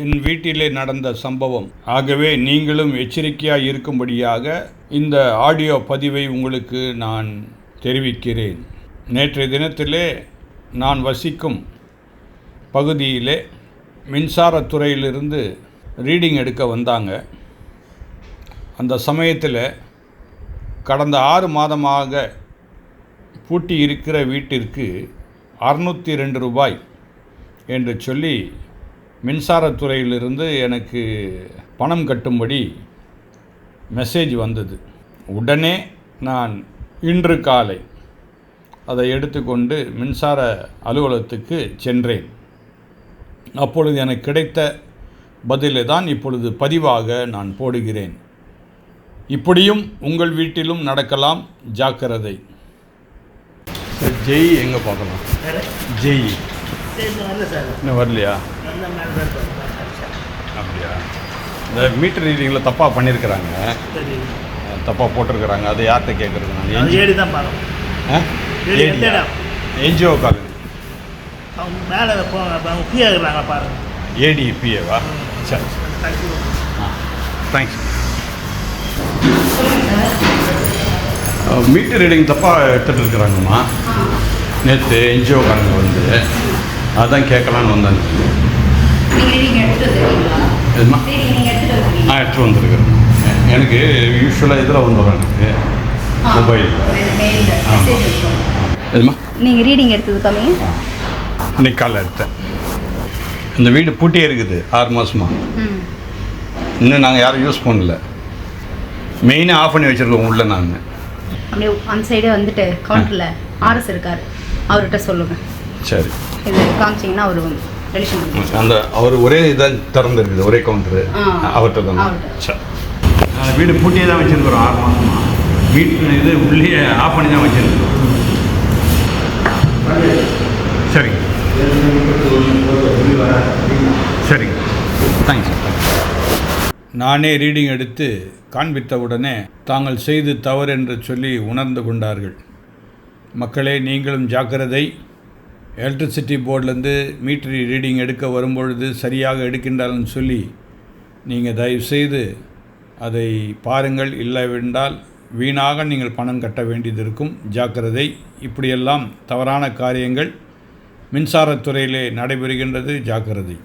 என் வீட்டிலே நடந்த சம்பவம். ஆகவே நீங்களும் எச்சரிக்கையாக இருக்கும்படியாக இந்த ஆடியோ பதிவை உங்களுக்கு நான் தெரிவிக்கிறேன். நேற்றைய தினத்திலே நான் வசிக்கும் பகுதியிலே மின்சாரத்துறையிலிருந்து ரீடிங் எடுக்க வந்தாங்க. அந்த சமயத்தில் கடந்த ஆறு மாதமாக பூட்டி இருக்கிற வீட்டிற்கு அறுநூற்றி ரெண்டு ரூபாய் என்று சொல்லி மின்சாரத்துறையிலிருந்து எனக்கு பணம் கட்டும்படி மெசேஜ் வந்தது. உடனே நான் இன்று காலை அதை எடுத்துக்கொண்டு மின்சார அலுவலகத்துக்கு சென்றேன். அப்பொழுது எனக்கு கிடைத்த பதிலை தான் இப்பொழுது பதிவாக நான் போடுகிறேன். இப்படியும் உங்கள் வீட்டிலும் நடக்கலாம். ஜாக்கிரதை. ஜெய் எங்கே பார்க்கலாம்? ஜெய். இன்னும் வரல சார். இன்னும் வரலையா? சார் அப்படியா? இந்த மீட்டர் ரீடிங்கில் தப்பாக பண்ணியிருக்கிறாங்க சரி. தப்பாக போட்டிருக்கிறாங்க. அது யார்கிட்ட கேட்குறது? ஏடி தான் பாருங்க ஏடி? என்ஜிஓ காலனி அவங்க மேலே ஃப்ரீயாக இருக்கிறாங்க பாருங்க. ஏடிபிஏவா சரி. Thank you ah thanks meter reading தப்பாக எடுத்துகிட்டு இருக்கிறாங்கம்மா. நேற்று என்ஜிஓ காரங்க வந்து அதான் கேட்கலான்னு வந்துருக்கீங்களா எதுமா? ஆ எடுத்துகிட்டு வந்துருக்குறேன். எனக்கு யூஸ்வலாக இதில் வந்துடும் எனக்கு மொபைல் எதுமா? நீங்க ரீடிங் எடுத்தது கம்மிங்க இன்னைக்கு காலைல எடுத்தேன். இந்த வீடு பூட்டியே இருக்குது ஆறு மாதமா ம். இன்னும் நாங்கள் யாரும் யூஸ் பண்ணல. மெயினாக ஆஃப் பண்ணி வச்சுருக்கோம் உள்ளே நான். அப்படியே அந்த சைடே வந்துட்டு கவுண்டரில் ஆர்எஸ் இருக்காரு. அவர்கிட்ட சொல்லுங்க. சரி. இது காமிச்சிங்கன்னா அவர் டெலிஷன் பண்ணுவாங்க அந்த அவர் ஒரே இதான் திறந்துருக்குது ஒரே கவுண்டரு. அவர்கிட்ட தான். சரி. வீடு பூட்டியே தான் வச்சுருக்குறோம் ஆறு மாதமா வீட்டு இது உள்ளே ஆஃப் பண்ணி தான் வச்சுருக்கோம் சரிங்க சரிங்க தேங்க்ஸ் நானே ரீடிங் எடுத்து காண்பித்தவுடனே தாங்கள் செய்து தவறு என்று சொல்லி உணர்ந்து கொண்டார்கள். மக்களே நீங்களும் ஜாக்கிரதை எலக்ட்ரிசிட்டி போர்ட்லேருந்து மீட்டர் ரீடிங் எடுக்க வரும்பொழுது சரியாக எடுக்கின்றாலும் சொல்லி நீங்கள் தயவுசெய்து அதை பாருங்கள். இல்லைவென்றால் வீணாக நீங்கள் பணம் கட்ட வேண்டியது இருக்கும். ஜாக்கிரதை. இப்படியெல்லாம் தவறான காரியங்கள் மின்சாரத்துறையிலே நடைபெறுகின்றது. ஜாக்கிரதை.